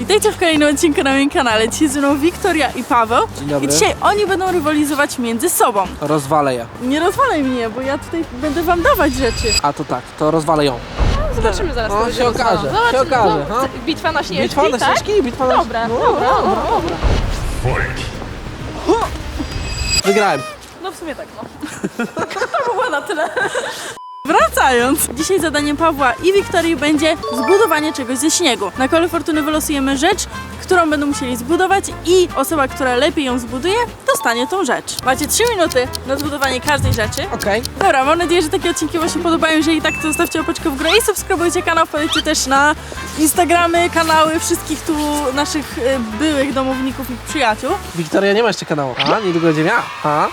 Witajcie w kolejnym odcinku na moim kanale. Dzisiaj ze mną Wiktoria i Paweł. Dzień dobry. I dzisiaj oni będą rywalizować między sobą. Rozwalę je. Nie rozwalaj mnie, bo ja tutaj będę wam dawać rzeczy. A to tak, to rozwalę ją. Zobaczymy zaraz, No, co będzie się okaże, się Zobaczymy, okaże, no, no. Bitwa na śnieżki, Bitwa na tak? ścieżki, bitwa na Dobra, no, dobra, no, dobra, no. dobra. Wygrałem. No w sumie tak, no. To było na tyle. Wracając, dzisiaj zadaniem Pawła i Wiktorii będzie zbudowanie czegoś ze śniegu. Na kole fortuny wylosujemy rzecz, którą będą musieli zbudować i osoba, która lepiej ją zbuduje, dostanie tą rzecz. Macie 3 minuty na zbudowanie każdej rzeczy. Okej. Dobra, mam nadzieję, że takie odcinki Wam się podobają. Jeżeli tak, to zostawcie opaczkę w górę i subskrybujcie kanał. Wpadajcie też na Instagramy, kanały wszystkich tu naszych y, byłych domowników i przyjaciół. Wiktoria nie ma jeszcze kanału. A, niedługo będzie miała. A,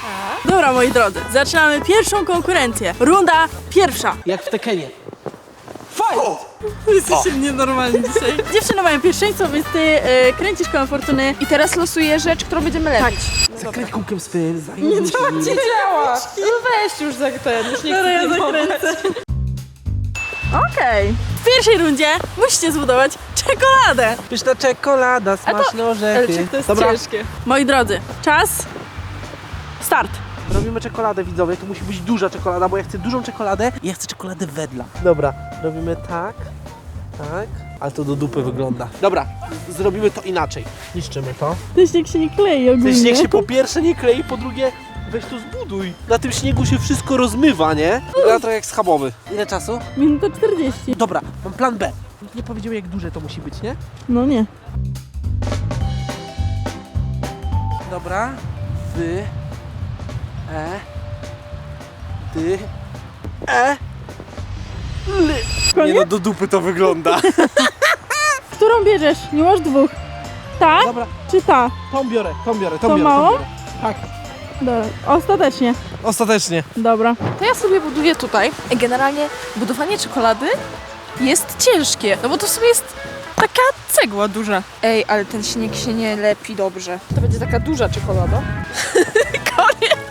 Dobra, moi drodzy, zaczynamy pierwszą konkurencję. Runda pierwsza. jak w Tekenie. Fight! Jesteście nienormalni dzisiaj. Dziewczyny mają pierwszeństwo, więc ty y, kręcisz kołem fortuny. I teraz losuję rzecz, którą będziemy lepić. Zakręć kółkiem swym, zajmij się nim. Nie działa! No weź już za ten, już nie Dobra, chcę ja zdejmować. zakręcę. Okej. W pierwszej rundzie musicie zbudować czekoladę. Pyszna czekolada, A to- smaczne Ale orzechy. czy to jest Dobra, ciężkie? Moi drodzy, czas. Start. Robimy czekoladę widzowie. To musi być duża czekolada, bo ja chcę dużą czekoladę i ja chcę czekoladę wedla. Dobra, robimy tak, tak. Ale to do dupy wygląda. Dobra, zrobimy to inaczej. Niszczymy to. Ten śnieg się nie klei Ten ogólnie. śnieg się po pierwsze nie klei, po drugie weź to zbuduj. Na tym śniegu się wszystko rozmywa, nie? Wygląda trochę jak schabowy. Ile czasu? Minuta 40. Dobra, mam plan B. Nikt nie powiedział jak duże to musi być, nie? No nie. Dobra. Wy. E. Ty. E. Ly. Nie no, do dupy to wygląda. Którą bierzesz? Nie masz dwóch. Ta Dobra, czy ta? tą biorę, tą biorę, tą To biorę. mało? Tą biorę. Tak, Dobra, ostatecznie. ostatecznie. Dobra. To ja sobie buduję tutaj. Generalnie budowanie czekolady jest ciężkie, no bo to w sumie jest taka cegła duża. Ej, ale ten śnieg się nie lepi dobrze. To będzie taka duża czekolada. Koniec!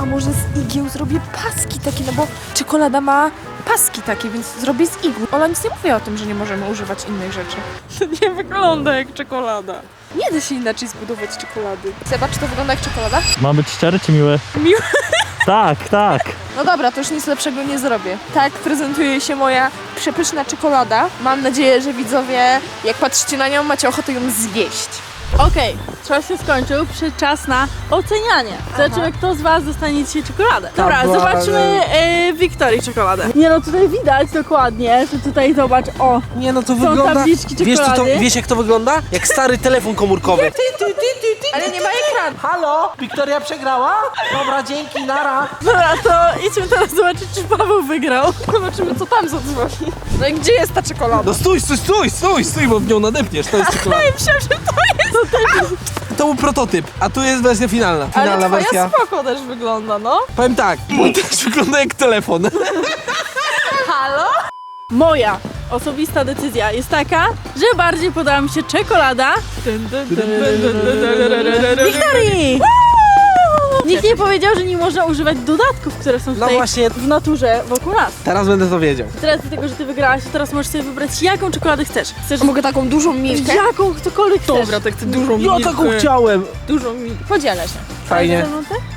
A może z igieł zrobię paski takie, no bo czekolada ma paski takie, więc zrobię z igły. Ola nic nie mówi o tym, że nie możemy używać innych rzeczy. To nie wygląda jak czekolada. Nie da się inaczej zbudować czekolady. Zobacz, czy to wygląda jak czekolada? Ma być szczery czy miły? Miły. Tak, tak. No dobra, to już nic lepszego nie zrobię. Tak prezentuje się moja przepyszna czekolada. Mam nadzieję, że widzowie, jak patrzycie na nią, macie ochotę ją zjeść. Okej, czas się skończył. Przyszedł czas na ocenianie. Zobaczymy, kto z Was dostanie dzisiaj czekoladę. Dobra, była- zobaczmy e, Wiktorii czekoladę. Nie no, tutaj widać dokładnie, że tutaj zobacz, o. Nie no, to Są wygląda... tabliczki Wiesz, co to, czekolady. wiesz jak to wygląda? Jak stary telefon komórkowy. Ale nie ma ekranu. Halo? Wiktoria przegrała? Dobra, dzięki, nara. Dobra, to idźmy teraz zobaczyć, czy Paweł wygrał. Zobaczymy, co tam zadzwoni. No i gdzie jest ta czekolada? No stój, stój, stój, stój, stój, bo w nią nadepniesz, to jest czekolada. Myślałam, że to jest... To był prototyp, a tu jest wersja finalna. Ale Finalna twoja wersja. spoko też wygląda, no. Powiem tak, mój też wygląda jak telefon. Halo? Moja osobista decyzja jest taka, że bardziej podoba mi się czekolada Wiktorii! Nikt nie powiedział, że nie można używać dodatków, które są No tutaj właśnie, w naturze wokół nas. teraz będę to wiedział. Teraz do tego, że ty wygrałaś, to teraz możesz sobie wybrać jaką czekoladę chcesz. Chcesz Mogę taką dużą milkę? jaką ktokolwiek chcesz. Dobra, tak chcę dużą Ja milkę. taką chciałem. Dużą milkę. Podzielę się. Fajnie.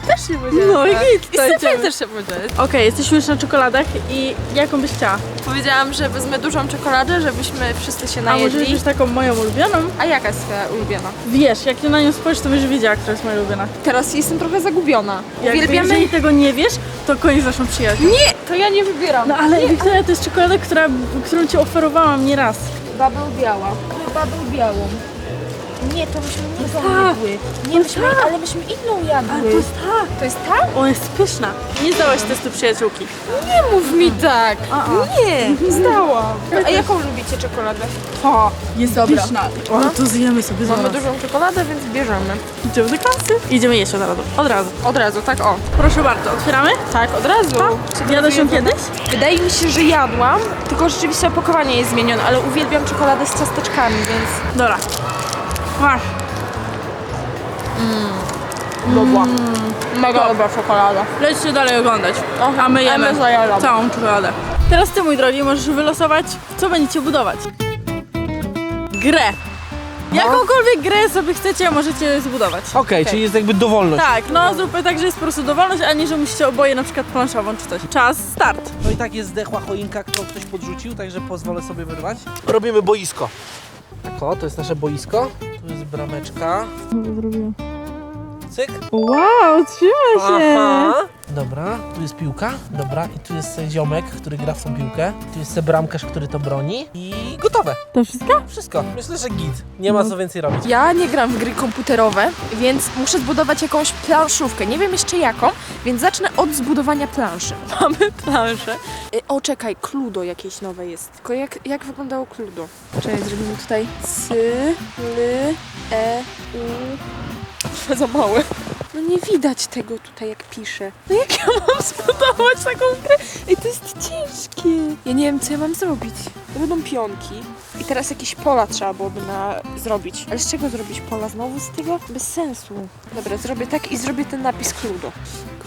Też się podzielę. No i tak. git, I to idziemy. też się podzielę. Okej, jesteśmy już na czekoladach i jaką byś chciała? Powiedziałam, że wezmę dużą czekoladę, żebyśmy wszyscy się A może najedli. taką moją ulubioną? A jaka jest twoja ulubiona? Wiesz, jak ty na nią spojrzysz, to będziesz wiedziała, która jest moja ulubiona. Teraz jestem trochę zagubiona. Jakby, Uwielbiamy... Jeżeli tego nie wiesz, to koniec naszą przyjaźnią. Nie, to ja nie wybieram. No ale Wiktoria to jest czekolada, która, którą ci oferowałam nieraz. Babę biała. Babę białą. Nie, to myśmy nie tak. jadły. Nie, myśmy, ale myśmy inną jadły. Ale to jest ta. To jest tak? Ona jest pyszna. Nie zdałaś testu przyjaciółki. Nie mów mi tak. A, a. Nie, zdałam. A jaką lubicie czekoladę? To jest Dobra. pyszna. O, to zjemy sobie Mamy zaraz. dużą czekoladę, więc bierzemy. Idziemy do kasy. Idziemy jeść od razu. Od razu. Od razu, tak o. Proszę bardzo, otwieramy? Tak, od razu. Czy Jadłeś ją kiedyś? Wydaje mi się, że jadłam, tylko rzeczywiście opakowanie jest zmienione, ale uwielbiam czekoladę z ciasteczkami, więc... Dobra. Masz. Dobra. Mega dobra czekolada. Lećcie dalej oglądać. A my jemy my całą czekoladę. Teraz ty, mój drogi, możesz wylosować, co będziecie budować. grę. Jakąkolwiek grę sobie chcecie, możecie zbudować. Okej, czyli jest jakby dowolność. Tak, no zróbmy tak, że jest po prostu dowolność, a nie, że musicie oboje na przykład planszową czy coś. Czas, start. To i tak jest zdechła choinka, którą ktoś podrzucił, także pozwolę sobie wyrwać. Robimy boisko. Tak o, to jest nasze boisko. Tu jest brameczka. zrobiłem. Cyk. Wow, trzyma Aha. Dobra, tu jest piłka. Dobra, i tu jest e, ziomek, który gra w tą piłkę. Tu jest e, bramkarz, który to broni. I gotowe. To wszystko? Wszystko. Myślę, że git. Nie ma co więcej robić. Ja nie gram w gry komputerowe, więc muszę zbudować jakąś planszówkę. Nie wiem jeszcze jaką, więc zacznę od zbudowania planszy. Mamy planszę. Y, O, czekaj, Cludo jakieś nowe jest. Tylko jak, jak wyglądało Cludo? Czekaj, zrobimy tutaj C, L, E, U. Za małe. No nie widać tego tutaj, jak piszę. No jak ja mam zbudować taką grę? Ej, to jest ciężkie. Ja nie wiem, co ja mam zrobić. To będą pionki. I teraz jakieś pola trzeba byłoby na... zrobić. Ale z czego zrobić pola? Znowu z tego? Bez sensu. Dobra, zrobię tak i zrobię ten napis Cludo.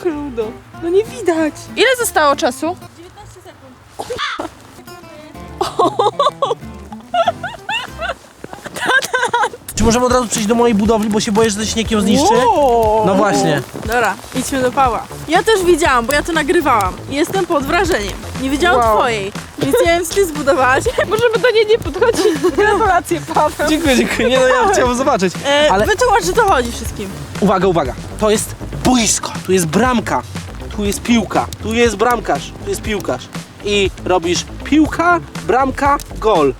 Cludo. No nie widać. Ile zostało czasu? 19 sekund. Czy możemy od razu przejść do mojej budowli, bo się boję, że ten śnieg ją zniszczy? No właśnie. Dobra, idźmy do Pawła. Ja też widziałam, bo ja to nagrywałam. I Jestem pod wrażeniem. Nie widziałam Wow. twojej, więc nie wiem, co ty zbudowałaś. Możemy do niej nie podchodzić. Gratulacje, Paweł. Dziękuję, dziękuję. Nie no, ja chciałem zobaczyć. E, Ale- Wytłumacz, że to chodzi wszystkim. Uwaga, uwaga. To jest boisko. Tu jest bramka. Tu jest piłka. Tu jest bramkarz. Tu jest piłkarz. I robisz piłka, bramka, gol.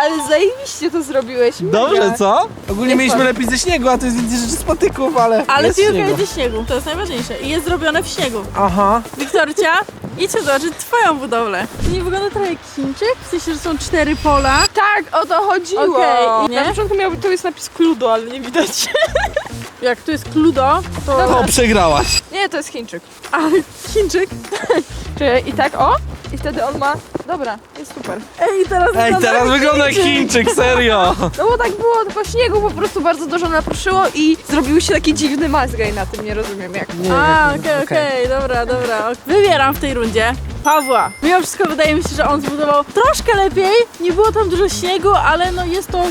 Ale zajebiście to zrobiłeś. Dobrze, mega. co? Ogólnie Nie mieliśmy lepiej ze śniegu, a to jest więcej rzeczy z patyków, ale. Ale jest piłka śniegu. jest ze śniegu, to jest najważniejsze. I jest zrobione w śniegu. Aha. Wiktorcia, idźmy zobaczyć twoją budowlę. To nie wygląda trochę jak Chińczyk? W sensie, że są cztery pola. Tak, o to chodziło. Okej, nie? Na początku miałby to jest napis Cludo, ale nie widać. Jak tu jest Cludo, to... To przegrałaś. Nie, to jest Chińczyk. Ale Chińczyk? Czy i tak o? I wtedy on ma. Dobra, jest super. Ej, teraz Ej, wygląda teraz jak wygląda jak Chińczyk, serio. No bo tak było, tylko śniegu po prostu bardzo dużo naproszyło i zrobił się taki dziwny mazgaj na tym, nie rozumiem jak. Nie, A, okej, okej, dobra, dobra. Wybieram w tej rundzie Pawła. Mimo wszystko wydaje mi się, że on zbudował troszkę lepiej. Nie było tam dużo śniegu, ale no jest to...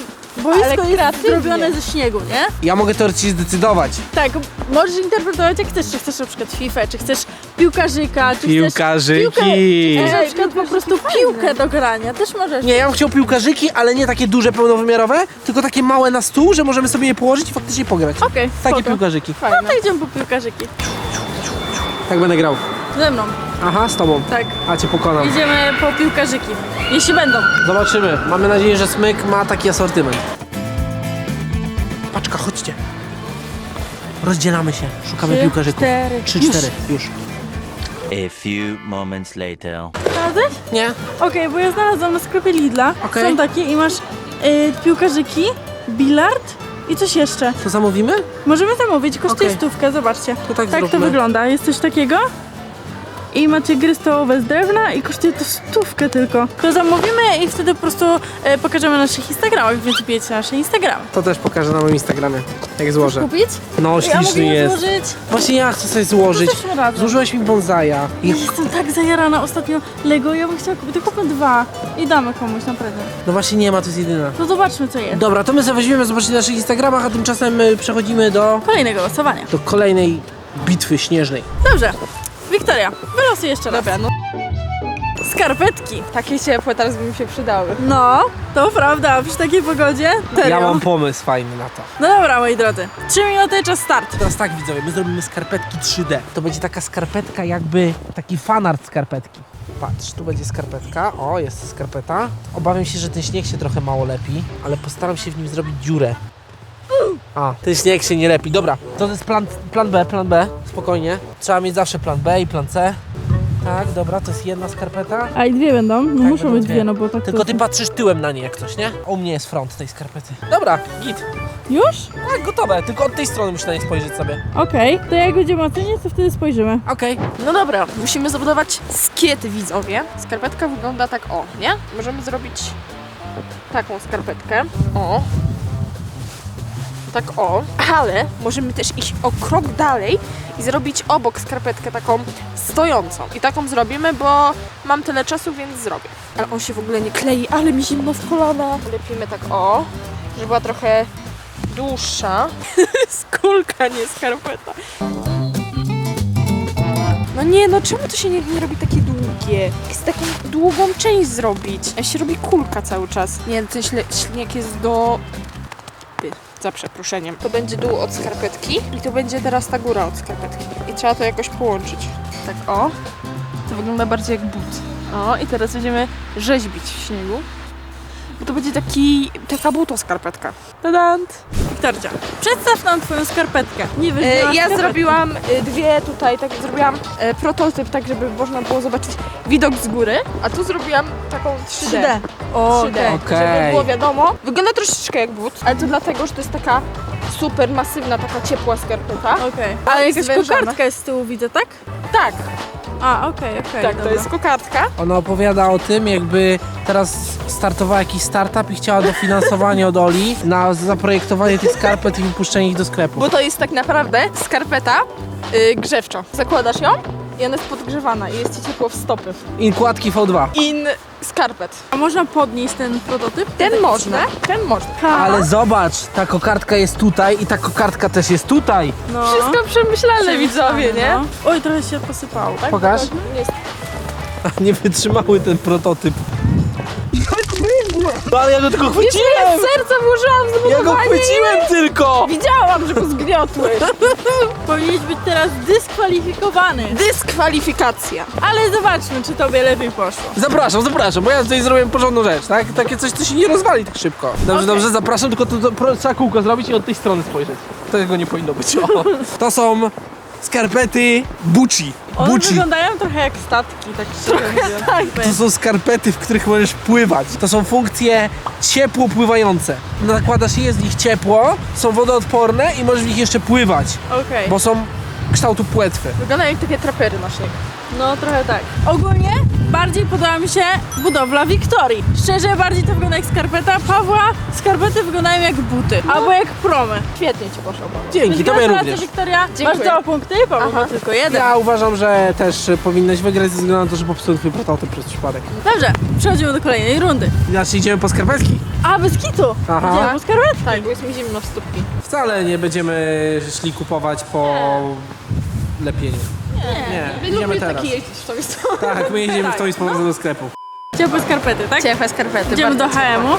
Boisko Ale jest kreatywnie. zrobione ze śniegu, nie? Ja mogę teoretycznie zdecydować. Tak, możesz interpretować jak chcesz, czy chcesz na przykład FIFA, czy chcesz piłkarzyka, czy chcesz... Piłkarzyki. Piłkę, czy chcesz na przykład po prostu fajne. piłkę do grania, też możesz. Nie, ja bym chciał piłkarzyki, ale nie takie duże, pełnowymiarowe, tylko takie małe na stół, że możemy sobie je położyć i faktycznie pograć. Okej, Takie spoko. piłkarzyki. No to idziemy po piłkarzyki. Tak będę grał. Ze mną, Aha, z tobą. tak. A cię pokonam. Idziemy po piłkarzyki. Jeśli będą. Zobaczymy. Mamy nadzieję, że Smyk ma taki asortyment. Paczka, chodźcie. Rozdzielamy się. Szukamy Trzy, piłkarzyków. cztery. Trzy, Już. cztery. Już. A few moments later. Znalazłeś? Nie? Okej, bo ja znalazłam na sklepie Lidla. Okej. Są takie i masz y, piłkarzyki, bilard i coś jeszcze. To zamówimy? Możemy zamówić, kosztuje Okej. stówkę, zobaczcie. To tak tak to zróbmy. wygląda. Jest coś takiego. I macie gry stołowe z drewna i kosztuje to stówkę tylko. To zamówimy i wtedy po prostu e, pokażemy na naszych Instagramach, więc wbijecie na nasze Instagramy. To też pokażę na moim Instagramie, jak złożę. Kupić? No, Ja śliczny je jest. złożyć. Właśnie ja chcę sobie złożyć. Zresztą razem. Złożyłeś mi bonsaja. I... Ja jestem tak zajarana ostatnio Lego, ja bym chciała kupić, to kupmy dwa i damy komuś na prezent. No właśnie nie ma, to jest jedyna. No zobaczmy co jest. Dobra, to my sobie weźmiemy, zobaczyć na naszych Instagramach, a tymczasem y, przechodzimy do, Kolejnego losowania. do kolejnej bitwy śnieżnej. Dobrze. Wiktoria, wylosuj jeszcze raz. Dobra, no Skarpetki. takie ciepłe teraz by mi się przydały. No, to prawda, przy takiej pogodzie. Serio. Ja mam pomysł fajny na to. No dobra, moi drodzy. Trzy minuty, czas start. Teraz tak widzowie, my zrobimy skarpetki 3D. To będzie taka skarpetka jakby, taki fanart skarpetki. Patrz, tu będzie skarpetka. O, jest skarpeta. Obawiam się, że ten śnieg się trochę mało lepi, ale postaram się w nim zrobić dziurę. A, ten śnieg się nie lepi. Dobra, to jest plan, plan B, plan B. Spokojnie. Trzeba mieć zawsze plan B i plan C. Tak, dobra, to jest jedna skarpeta. A i dwie będą? No Tak, muszą będą być dwie, no bo tak Tylko to... ty patrzysz tyłem na nie jak coś, nie? U mnie jest front tej skarpety. Dobra, git. Już? Tak, gotowe. Tylko od tej strony muszę na nie spojrzeć sobie. Okej, to jak będziemy oceniać, to wtedy spojrzymy. Okej. No dobra, musimy zabudować skiet widzowie. Skarpetka wygląda tak o, nie? Możemy zrobić taką skarpetkę. O. tak o, ale możemy też iść o krok dalej i zrobić obok skarpetkę taką stojącą. I taką zrobimy, bo mam tyle czasu, więc zrobię. Ale on się w ogóle nie klei, ale mi zimno w kolana. Lepimy tak o, żeby była trochę dłuższa. Skulka, nie skarpeta. No nie, no czemu to się nie, nie robi takie długie? Jest taką długą część zrobić. A się robi kulka cały czas. Nie, ten śle, śnieg jest do... Za przeproszeniem. To będzie dół od skarpetki i to będzie teraz ta góra od skarpetki. I trzeba to jakoś połączyć. Tak o. To wygląda bardziej jak but. O, i teraz będziemy rzeźbić w śniegu. Bo to będzie taki, taka buto skarpetka. Tadant! Wiktorcia, przedstaw nam twoją skarpetkę. Nie wiesz, E, Ja skarpetkę. zrobiłam e, dwie tutaj, tak zrobiłam e, prototyp, tak żeby można było zobaczyć widok z góry, a tu zrobiłam taką 3D. 3D. O, 3D, okej. żeby było wiadomo. Wygląda troszeczkę jak but, ale to dlatego, że to jest taka super masywna, taka ciepła skarpeta. Okej. Ale Ale jest jakaś zwężona. kokardka jest z tyłu, widzę, tak? Tak, A, okej, okej. tak, to dobra. jest kokardka. Ona opowiada o tym, jakby teraz startowała jakiś startup i chciała dofinansowanie od Oli na zaprojektowanie tych skarpet i wypuszczenie ich do sklepu. Bo to jest tak naprawdę skarpeta y, grzewcza. Zakładasz ją i ona jest podgrzewana i jest ci ciepło w stopy. I kładki V2. In skarpet. A można podnieść ten prototyp? Ten Tak można, ten można. Ale zobacz, ta kokardka jest tutaj i ta kokardka też jest tutaj. No. Wszystko przemyślane, widzowie, nie? No. Oj, trochę się posypało, tak? Pokaż. Jest. Nie wytrzymały ten prototyp. No ale ja go tylko Jeszcze chwyciłem! ja serca włożyłam w Ja go zbudowanie. chwyciłem tylko! Widziałam, że go zgniotły. Powinieneś być teraz dyskwalifikowany. Dyskwalifikacja. Ale zobaczmy, czy tobie lepiej poszło. Zapraszam, zapraszam, bo ja tutaj zrobiłem porządną rzecz, tak? Takie coś, co się nie rozwali tak szybko. Dobrze, Okej. dobrze, zapraszam, tylko to, to pro- trzeba kółko zrobić i od tej strony spojrzeć. Tego nie powinno być. O. To są skarpety Bucci. One wyglądają trochę jak statki, tak szczerze. Tak. To są skarpety, w których możesz pływać. To są funkcje ciepło pływające. Nakładasz je, jest w nich ciepło, są wodoodporne i możesz w nich jeszcze pływać, Okej. bo są kształtu płetwy. Wyglądają jak takie trapery na śnieg. No trochę tak. Ogólnie bardziej podoba mi się budowla Wiktorii. Szczerze bardziej to wygląda jak skarpeta Pawła. Skarpety wyglądają jak buty. Albo jak promy. Świetnie ci poszło. Paweł. Dzięki, Więc tobie gratulacje, również. Wiktoria. Dziękuję. Masz dwa punkty, Paweł ma Aha. tylko jeden. Ja uważam, że też powinnaś wygrać ze względu na to, że popsułem twój prototyp przez przypadek. Dobrze, przechodzimy do kolejnej rundy. Inaczej idziemy po skarpetki. A, bez kitu. Aha. Idziemy po skarpetki. Tak, bo jest mi zimno w stópki. Wcale nie będziemy szli kupować po lepieniu. Nie, idziemy Lubię teraz. taki jeździć w tą stronę. Tak, my jedziemy w tą i z powrotem do sklepu. Ciepłe skarpety, tak? Ciepłe skarpety. Idziemy do bardzo HM-u.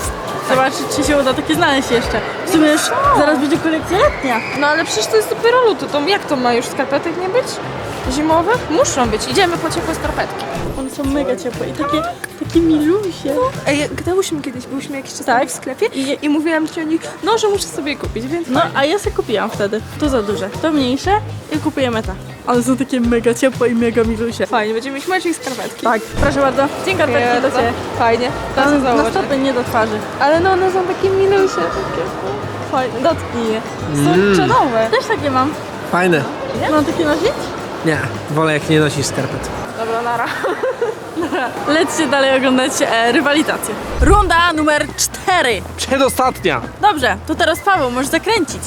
Zobaczyć, czy się uda takie znaleźć jeszcze. W sumie już zaraz będzie kolekcja letnia. No ale przecież to jest dopiero luty, to jak to ma już skarpetek nie być? Zimowe? Muszą być. Idziemy po ciepłe skarpetki. One są mega ciepłe i takie, takie milusie. Ej, gadałyśmy kiedyś, byliśmy jakiś czas Tak. w sklepie i, i mówiłam ci o nich, no, że muszę sobie kupić, więc No, fajnie. a ja sobie kupiłam wtedy. To za duże. To mniejsze i kupujemy te. Ale są takie mega ciepłe i mega milusie. Fajnie, będziemy mieć małe skarpetki. Tak, proszę bardzo. Skarpetki do ciebie. Fajnie, to Na, się na założę. stopy, nie do twarzy. Ale no one są takie milusie, takie fajne. Dotknij je. Są Mm. Też takie mam. Fajne. Mam takie nosić? Nie, wolę jak nie nosisz skarpet. Dobra, nara. Lećcie dalej oglądać e, rywalitację. Runda numer cztery. Przedostatnia. Dobrze, to teraz Paweł, możesz zakręcić.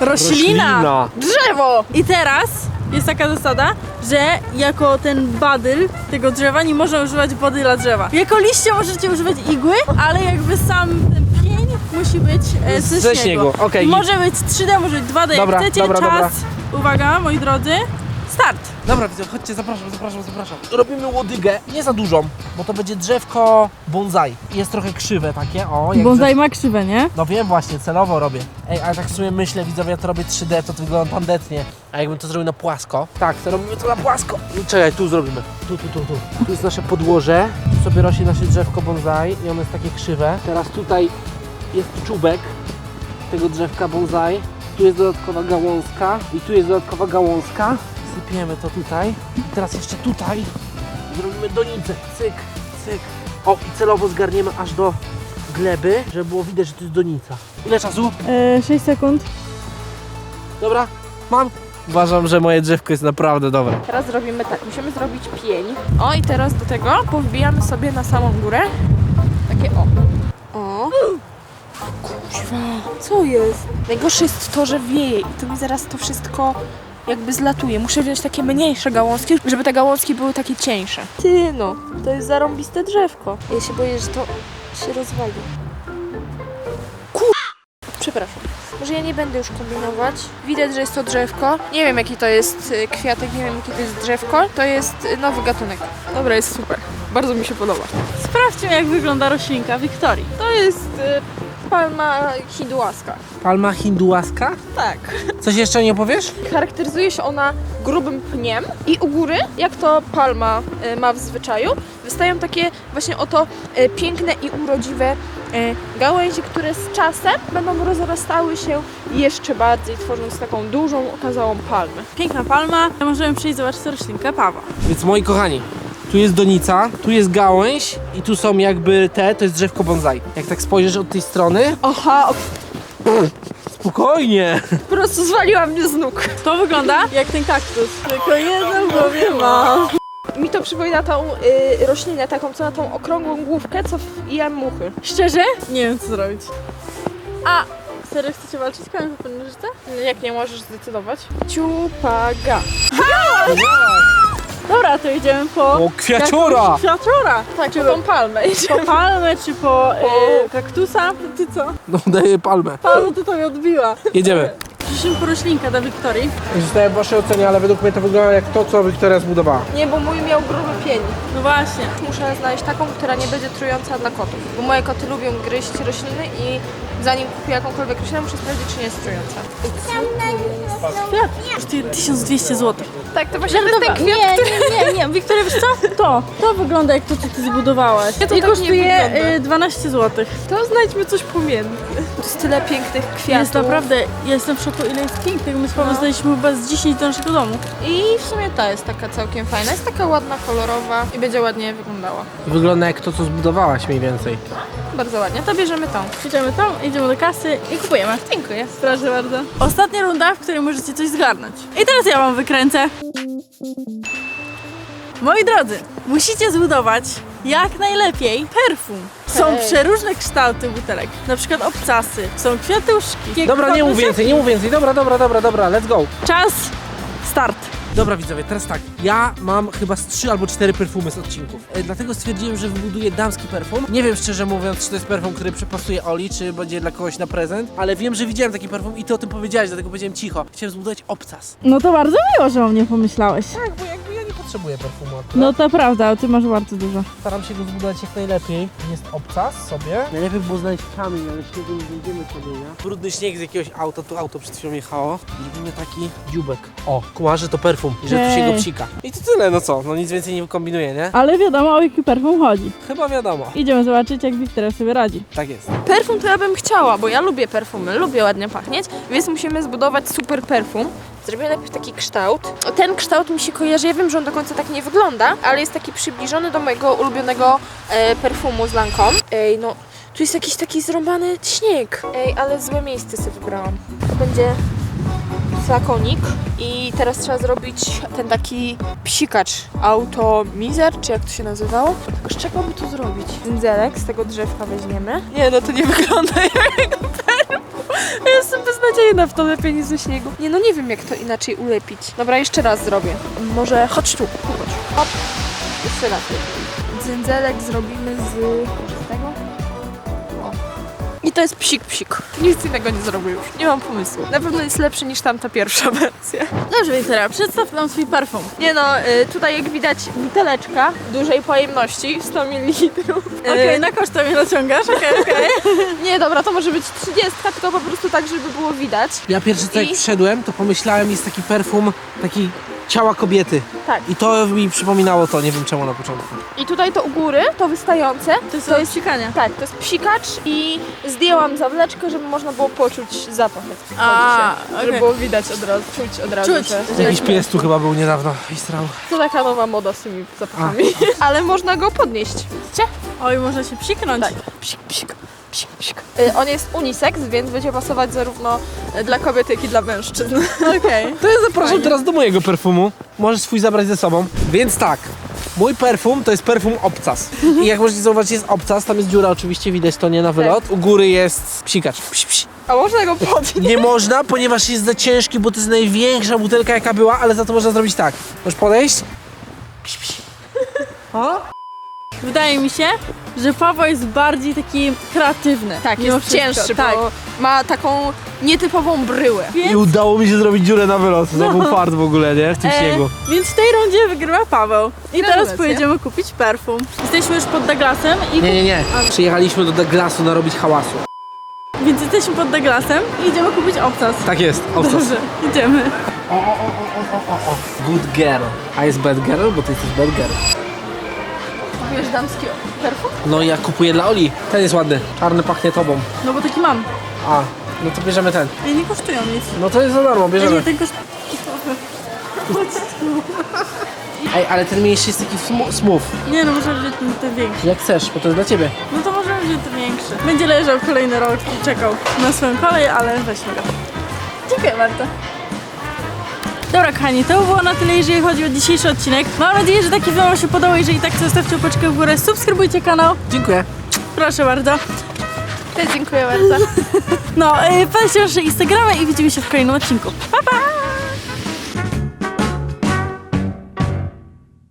Roślina. Drzewo! I teraz jest taka zasada, że jako ten badyl tego drzewa nie można używać badyla drzewa. Jako liście możecie używać igły, ale jakby sam ten pień musi być e, ze, Ze śniegu. śniegu, okej. Może być 3D, może być 2D, Dobra, jak chcecie. dobra, Czas, dobra. uwaga moi drodzy, start. Dobra, widzę, chodźcie, zapraszam, zapraszam, zapraszam. Robimy łodygę, nie za dużą, bo to będzie drzewko bonsai. Jest trochę krzywe takie, o. Jak Bonsai ma krzywe, nie? No wiem właśnie, celowo robię. Ej, ale tak w sumie myślę, widzowie, ja to robię 3D, to, to wygląda tandetnie. A jakbym to zrobił na płasko? Tak, to robimy to na płasko. No, Czekaj, tu zrobimy. Tu, tu, tu, tu. Tu jest nasze podłoże. Tu sobie rośnie nasze drzewko bonsai i ono jest takie krzywe. Teraz tutaj jest czubek tego drzewka bonsai. Tu jest dodatkowa gałązka i tu jest dodatkowa gałązka. Sypiemy to tutaj. I teraz jeszcze tutaj zrobimy donicę. Cyk, cyk. O, i celowo zgarniemy aż do gleby, żeby było widać, że to jest donica. Ile czasu? E, 6 sekund. Dobra, mam. Uważam, że moje drzewko jest naprawdę dobre. Teraz zrobimy tak, musimy zrobić pień. O i teraz do tego powbijamy sobie na samą górę takie o. O. Kuźwa, co jest? Najgorsze jest to, że wieje i to mi zaraz to wszystko jakby zlatuje. Muszę wziąć takie mniejsze gałązki, żeby te gałązki były takie cieńsze. Ty no, to jest zarąbiste drzewko. Ja się boję, że to się rozwali. Kur... Przepraszam. Może ja nie będę już kombinować. Widać, że jest to drzewko. Nie wiem, jaki to jest y, kwiatek, nie wiem, jakie to jest drzewko. To jest y, nowy gatunek. Dobra, jest super. Bardzo mi się podoba. Sprawdźmy, jak wygląda roślinka Wiktorii. To jest y, palma hinduaska. Palma hinduaska? Tak. Coś jeszcze nie powiesz? Charakteryzuje się ona grubym pniem i u góry, jak to palma y, ma w zwyczaju, wystają takie właśnie oto y, piękne i urodziwe y, gałęzie, które z czasem będą rozrastały się jeszcze bardziej, tworząc taką dużą, okazałą palmę. Piękna palma. Możemy przyjść zobaczyć roślinkę Pawła. Więc moi kochani, tu jest donica, tu jest gałęź i tu są jakby te, to jest drzewko bonsai. Jak tak spojrzysz od tej strony, Aha, spokojnie. po prostu zwaliła mnie z nóg. To wygląda jak ten kaktus. Tylko jedną głowie ma. Mi to przypomina tą y, roślinę taką, co ma tą okrągłą główkę, co jem muchy. Szczerze? Nie wiem, co zrobić. A! Serio chcecie walczyć z kołem za życie? Jak nie możesz zdecydować? Ciupaga. Dobra, to idziemy po... O, kwiaciora! Kwiaciora! Tak, Czy po tą palmę. po palmę, czy po e, kaktusa? Ty co? No, daję palmę. To mi odbiła. Jedziemy. Przyszliśmy po roślinkę do Wiktorii. Zostaję w waszej ocenie, ale według mnie to wygląda jak to, co Wiktoria zbudowała. Nie, bo mój miał gruby pień. No właśnie. Muszę znaleźć taką, która nie będzie trująca dla kotów. Bo moje koty lubią gryźć rośliny i zanim kupię jakąkolwiek roślinę, muszę sprawdzić, czy nie jest trująca. Kwiat. Kosztuje 1200 zł. Tak, to właśnie to jest ten kwiat, Nie, który... nie, nie, nie. Wiktoria, wiesz co? To. To wygląda jak to, co ty zbudowałaś. Nie, to I tak nie kosztuje wygląda. y, 12 zł. To znajdźmy coś pomiędzy. To jest tyle pięknych kwiatów. Jest naprawdę, ja jestem w szoku, ile jest pięknych. My z Pawłem znaleźliśmy chyba z 10 do naszego domu. I w sumie ta jest taka całkiem fajna. Jest taka ładna, kolorowa i będzie ładnie wyglądała. Wygląda jak to, co zbudowałaś mniej więcej. Bardzo ładnie. To bierzemy tą. Idziemy tam, idziemy do kasy i kupujemy. Dziękuję. Proszę bardzo. Ostatnia runda, w której możecie coś zgarnąć. I teraz ja wam wykręcę. Moi drodzy, musicie zbudować jak najlepiej perfum. Są przeróżne kształty butelek, na przykład obcasy, są kwiatuszki. Dobra, nie mów więcej, nie mów więcej. Dobra, dobra, dobra, dobra, let's go. Czas, start. Dobra widzowie, teraz tak, ja mam chyba z 3 albo 4 perfumy z odcinków. E, dlatego stwierdziłem, że wybuduję damski perfum. Nie wiem szczerze mówiąc, czy to jest perfum, który przypasuje Oli, czy będzie dla kogoś na prezent, ale wiem, że widziałem taki perfum i ty o tym powiedziałeś, dlatego powiedziałem cicho. Chciałem zbudować obcas. No to bardzo miło, że o mnie pomyślałeś. Tak, bo jakby ja nie potrzebuję perfumu akurat. No to prawda, ale ty masz bardzo dużo. Staram się go zbudować jak najlepiej. Jest obcas sobie. Najlepiej było znaleźć kamień, ale śniegu nie znajdziemy sobie, nie? Brudny śnieg z jakiegoś auta, tu auto przed chwilą jechało. Zrobimy taki dziubek. O, kumarzy to perfum, i że tu się Ej. go psika. I to tyle, no co, no nic więcej nie kombinuję, nie? Ale wiadomo, o jaki perfum chodzi. Chyba wiadomo. Idziemy zobaczyć, jak Wiktoria sobie radzi. Tak jest. Perfum to ja bym chciała, bo ja lubię perfumy, lubię ładnie pachnieć, więc musimy zbudować super perfum. Zrobię najpierw taki kształt. Ten kształt mi się kojarzy, ja wiem, że on do końca tak nie wygląda, ale jest taki przybliżony do mojego ulubionego e, perfumu z Lancome. Ej, no, tu jest jakiś taki zrąbany śnieg. Ej, ale złe miejsce sobie wybrałam. To będzie flakonik i teraz trzeba zrobić ten taki psikacz automizer, czy jak to się nazywało? Z czego by to zrobić? Dędzelek z tego drzewka weźmiemy. Nie no, to nie wygląda jak perfum. Ja jestem beznadziejna w to lepienie ze śniegu. Nie no, nie wiem jak to inaczej ulepić. Dobra, jeszcze raz zrobię. Może chodź tu, chodź. Hop. Jeszcze raz. Dzędzelek zrobimy z... to jest psik psik. Nic innego nie zrobię już. Nie mam pomysłu. Na pewno jest lepszy niż tamta pierwsza wersja. Dobrze, Wiktoria, przedstaw nam swój perfum. Nie no, y, tutaj jak widać buteleczka dużej pojemności, 100 ml. Okej, na koszta mnie naciągasz, okej, okej. Nie, dobra, to może być 30, tylko po prostu tak, żeby było widać. Ja pierwszy co jak I- przyszedłem, to pomyślałem, jest taki perfum, taki ciała kobiety. Tak. I to mi przypominało to, nie wiem czemu na początku. I tutaj to u góry, to wystające, To jest to jest psikania. Tak, to jest psikacz i zdjęłam zawleczkę, żeby można było poczuć zapach. jak wchodzi A, okej. Żeby było widać od razu, czuć od razu, Czuć. że... Jakiś pies tu chyba był niedawno i strał. To taka nowa moda z tymi zapachami. Ale można go podnieść. Widzicie? Oj, można się psiknąć. Tak. Psik, psik, psik, psik. Y, On jest unisex, więc będzie pasować zarówno dla kobiet, jak i dla mężczyzn. Okej. To ja zapraszam Fajnie. teraz do mojego perfumu. Możesz swój zabrać ze sobą. Więc tak, Mój perfum to jest perfum Obcas. I jak możecie zauważyć, jest Obcas, tam jest dziura oczywiście, widać to nie na wylot. U góry jest psikacz. Psi, psi. A można go podnieść? Nie można, ponieważ jest za ciężki, bo to jest największa butelka jaka była, ale za to można zrobić tak. Możesz podejść? Psi, psi. O? Wydaje mi się, że Paweł jest bardziej taki kreatywny. Tak, Mimo jest wszystko, cięższy, tak. bo ma taką nietypową bryłę. Więc, I udało mi się zrobić dziurę na wylot. To był fart w ogóle, nie? W tym śniegu. e, więc w tej rundzie wygrywa Paweł. I teraz pojedziemy kupić perfum. Jesteśmy już pod Douglasem i Nie, nie, nie. Przyjechaliśmy do Douglasu narobić hałasu. więc jesteśmy pod Douglasem i idziemy kupić obcas. Tak jest, Obcas. Dobrze, idziemy. Good girl. A jest bad girl, bo ty jesteś bad girl. Wiesz damski perfum? No ja kupuję dla Oli. Ten jest ładny. Czarny pachnie tobą. No bo taki mam. A, no to bierzemy ten. I nie kosztują nic. No to jest za darmo, bierzemy. nie, ten. Ej, ale ten mniejszy jest taki smu- smooth. Nie no, możemy wziąć ten, ten większy. Jak chcesz, bo to jest dla ciebie. No to możemy wziąć ten większy. Będzie leżał kolejny rok i czekał na swoją kolej, ale weźmy go. Dziękuję bardzo. Dobra kochani, to było na tyle, jeżeli chodzi o dzisiejszy odcinek. Mam nadzieję, że taki film Wam się podobał. Jeżeli tak, to zostawcie łapeczkę w górę, subskrybujcie kanał. Dziękuję. Proszę bardzo. Też dziękuję bardzo. No, yy, patrzcie nasze Instagramy i widzimy się w kolejnym odcinku. Pa, pa!